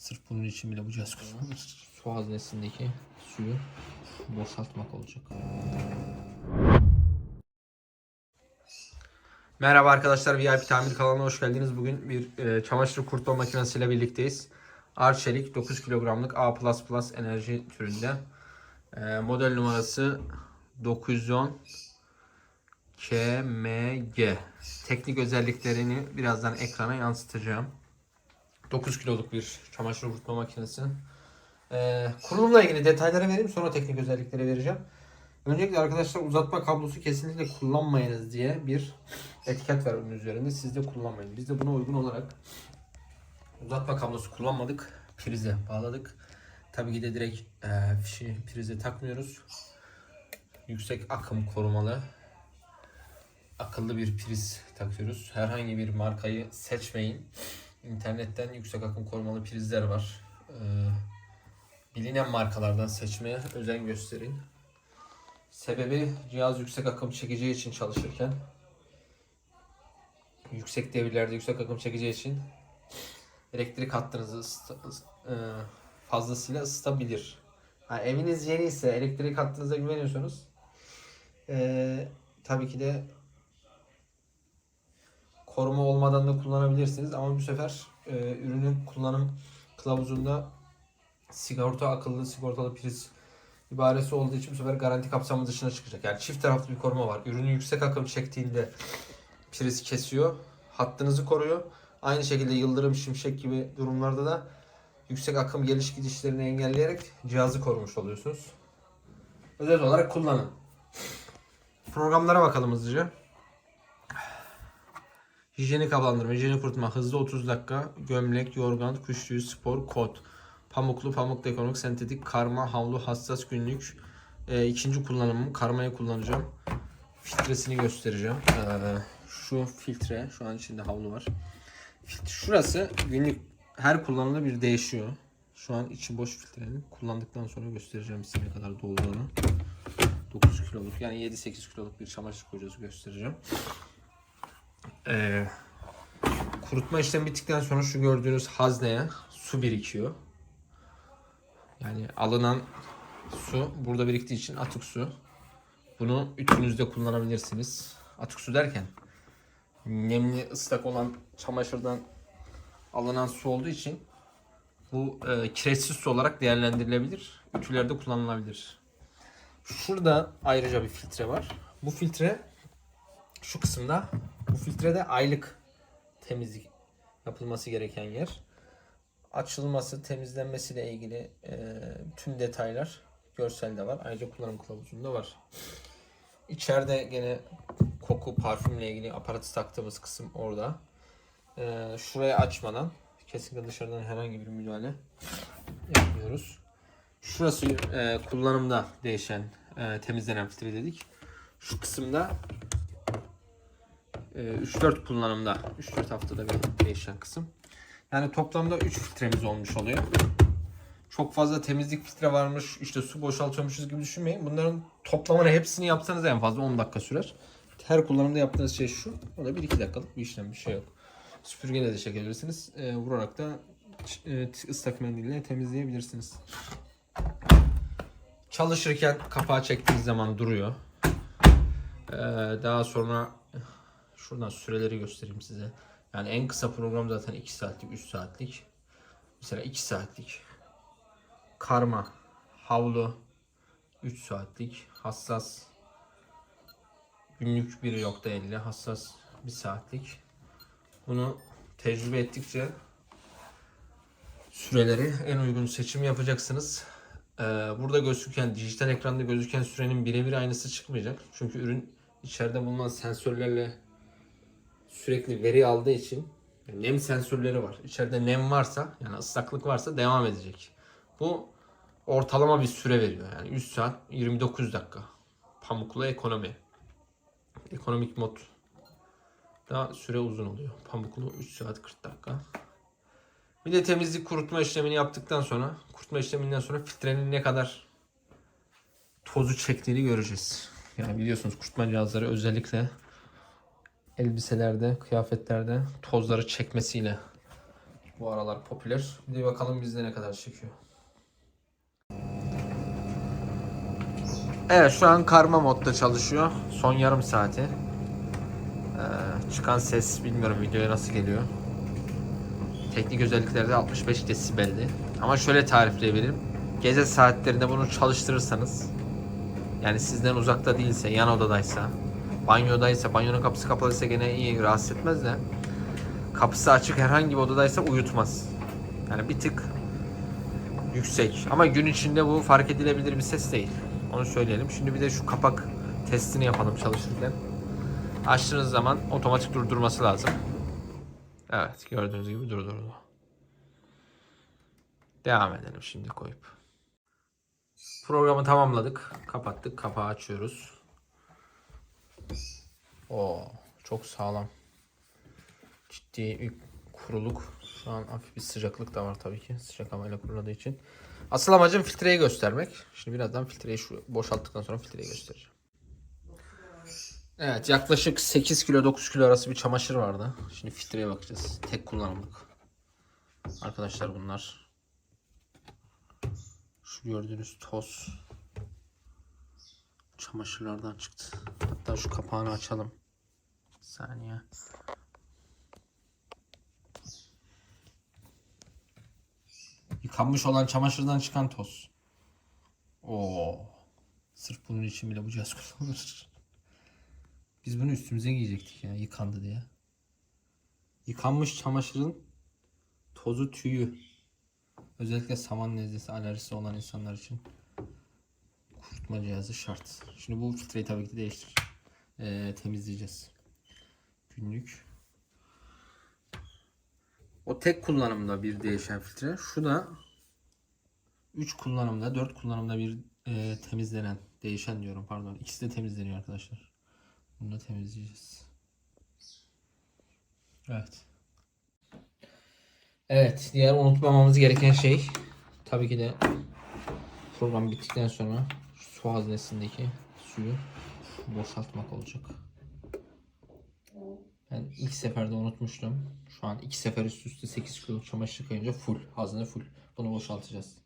Sırf bunun için bile bu cihaz kullanılır. Su haznesindeki suyu boşaltmak olacak. Merhaba arkadaşlar VIP Tamir kanalına hoş geldiniz. Bugün bir e, çamaşır kurutma makinesiyle birlikteyiz. Arçelik 9 kilogramlık A++ enerji türünde. E, model numarası 910 KMG. Teknik özelliklerini birazdan ekrana yansıtacağım. 9 kiloluk bir çamaşır kurutma makinesi. E, kurulumla ilgili detayları vereyim sonra teknik özellikleri vereceğim. Öncelikle arkadaşlar uzatma kablosu kesinlikle kullanmayınız diye bir etiket var onun üzerinde. Siz de kullanmayın. Biz de buna uygun olarak uzatma kablosu kullanmadık. Prize bağladık. Tabii ki de direkt e, fişi prize takmıyoruz. Yüksek akım korumalı akıllı bir priz takıyoruz. Herhangi bir markayı seçmeyin. İnternetten yüksek akım korumalı prizler var. E, bilinen markalardan seçmeye özen gösterin. Sebebi cihaz yüksek akım çekeceği için çalışırken yüksek devirlerde yüksek akım çekeceği için elektrik hattınızı e, fazlasıyla ısıtabilir. Ha, eviniz yeni ise elektrik hattınıza güveniyorsanız e, tabii ki de koruma olmadan da kullanabilirsiniz ama bu sefer e, ürünün kullanım kılavuzunda sigorta akıllı sigortalı priz ibaresi olduğu için bu sefer garanti kapsamı dışına çıkacak. Yani çift taraflı bir koruma var. Ürünü yüksek akım çektiğinde priz kesiyor. Hattınızı koruyor. Aynı şekilde yıldırım, şimşek gibi durumlarda da yüksek akım geliş gidişlerini engelleyerek cihazı korumuş oluyorsunuz. Özel olarak kullanın. Programlara bakalım hızlıca. Hijyenik havalandırma, hijyenik kurutma, hızlı 30 dakika, gömlek, yorgan, kuş tüyü, spor, kot. Pamuklu, pamuk dekonik, sentetik, karma, havlu, hassas günlük. Ee, ikinci kullanımım karmayı kullanacağım. Filtresini göstereceğim. Ee, şu filtre, şu an içinde havlu var. Filtre, şurası günlük her kullanımda bir değişiyor. Şu an içi boş filtrenin. Kullandıktan sonra göstereceğim size ne kadar dolduğunu. 9 kiloluk yani 7-8 kiloluk bir çamaşır kocası göstereceğim. Ee, kurutma işlemi bittikten sonra şu gördüğünüz hazneye su birikiyor. Yani alınan su burada biriktiği için atık su. Bunu ütünüzde kullanabilirsiniz. Atık su derken nemli ıslak olan çamaşırdan alınan su olduğu için bu e, kireçsiz su olarak değerlendirilebilir. Ütülerde kullanılabilir. Şurada ayrıca bir filtre var. Bu filtre şu kısımda bu filtrede aylık temizlik yapılması gereken yer açılması, temizlenmesiyle ilgili e, tüm detaylar görselde var. Ayrıca kullanım kılavuzunda var. İçeride gene koku, parfümle ilgili aparatı taktığımız kısım orada. E, şurayı açmadan kesinlikle dışarıdan herhangi bir müdahale yapmıyoruz. Şurası e, kullanımda değişen, e, temizlenen filtre dedik. Şu kısımda 3-4 kullanımda, 3-4 haftada bir değişen kısım. Yani toplamda 3 filtremiz olmuş oluyor. Çok fazla temizlik filtre varmış, işte su boşaltıyormuşuz gibi düşünmeyin. Bunların toplamını hepsini yapsanız en fazla 10 dakika sürer. Her kullanımda yaptığınız şey şu. O da 1-2 dakikalık bir işlem, bir şey yok. Süpürgeyle de çekebilirsiniz. E, vurarak da e, ıslak mendille temizleyebilirsiniz. Çalışırken kapağı çektiğiniz zaman duruyor. E, daha sonra şuradan süreleri göstereyim size. Yani en kısa program zaten 2 saatlik, 3 saatlik. Mesela 2 saatlik. Karma, havlu 3 saatlik, hassas günlük 1.50, hassas 1 saatlik. Bunu tecrübe ettikçe süreleri en uygun seçim yapacaksınız. Ee, burada gözüken, dijital ekranda gözüken sürenin birebir aynısı çıkmayacak. Çünkü ürün içeride bulunan sensörlerle sürekli veri aldığı için nem sensörleri var. İçeride nem varsa yani ıslaklık varsa devam edecek. Bu ortalama bir süre veriyor. Yani 3 saat 29 dakika. Pamuklu ekonomi. Ekonomik mod daha süre uzun oluyor. Pamuklu 3 saat 40 dakika. Bir de temizlik kurutma işlemini yaptıktan sonra kurutma işleminden sonra filtrenin ne kadar tozu çektiğini göreceğiz. Yani biliyorsunuz kurutma cihazları özellikle elbiselerde, kıyafetlerde tozları çekmesiyle Bu aralar popüler. Bir de bakalım bizde ne kadar çekiyor. Evet şu an karma modda çalışıyor. Son yarım saati. Ee, çıkan ses bilmiyorum videoya nasıl geliyor. Teknik özelliklerde 65 desibeldi. Ama şöyle tarifleyebilirim. Gece saatlerinde bunu çalıştırırsanız yani sizden uzakta değilse, yan odadaysa, banyodaysa, banyonun kapısı kapalıysa gene iyi rahatsız etmez de kapısı açık herhangi bir odadaysa uyutmaz. Yani bir tık yüksek. Ama gün içinde bu fark edilebilir bir ses değil. Onu söyleyelim. Şimdi bir de şu kapak testini yapalım çalışırken. Açtığınız zaman otomatik durdurması lazım. Evet gördüğünüz gibi durdurdu. Devam edelim şimdi koyup. Programı tamamladık. Kapattık. Kapağı açıyoruz. Oo, çok sağlam. Ciddi bir kuruluk. Şu an hafif bir sıcaklık da var tabii ki. Sıcak havayla kuruladığı için. Asıl amacım filtreyi göstermek. Şimdi birazdan filtreyi şu boşalttıktan sonra filtreyi göstereceğim. Evet yaklaşık 8 kilo 9 kilo arası bir çamaşır vardı. Şimdi filtreye bakacağız. Tek kullanımlık. Arkadaşlar bunlar. Şu gördüğünüz toz çamaşırlardan çıktı. Hatta şu kapağını açalım. Bir saniye. Yıkanmış olan çamaşırdan çıkan toz. Oo. Sırf bunun için bile bu cihaz kullanılır. Biz bunu üstümüze giyecektik ya yıkandı diye. Yıkanmış çamaşırın tozu tüyü. Özellikle saman nezlesi alerjisi olan insanlar için kurutma cihazı şart. Şimdi bu filtreyi tabii ki de değiştir. Ee, temizleyeceğiz. Günlük. O tek kullanımda bir değişen filtre. Şu da 3 kullanımda, 4 kullanımda bir e, temizlenen, değişen diyorum pardon. İkisi de temizleniyor arkadaşlar. Bunu da temizleyeceğiz. Evet. Evet, diğer unutmamamız gereken şey tabii ki de program bittikten sonra su haznesindeki suyu boşaltmak olacak. Ben ilk seferde unutmuştum. Şu an iki sefer üst üste 8 kilo çamaşır yıkayınca full, hazne full. Bunu boşaltacağız.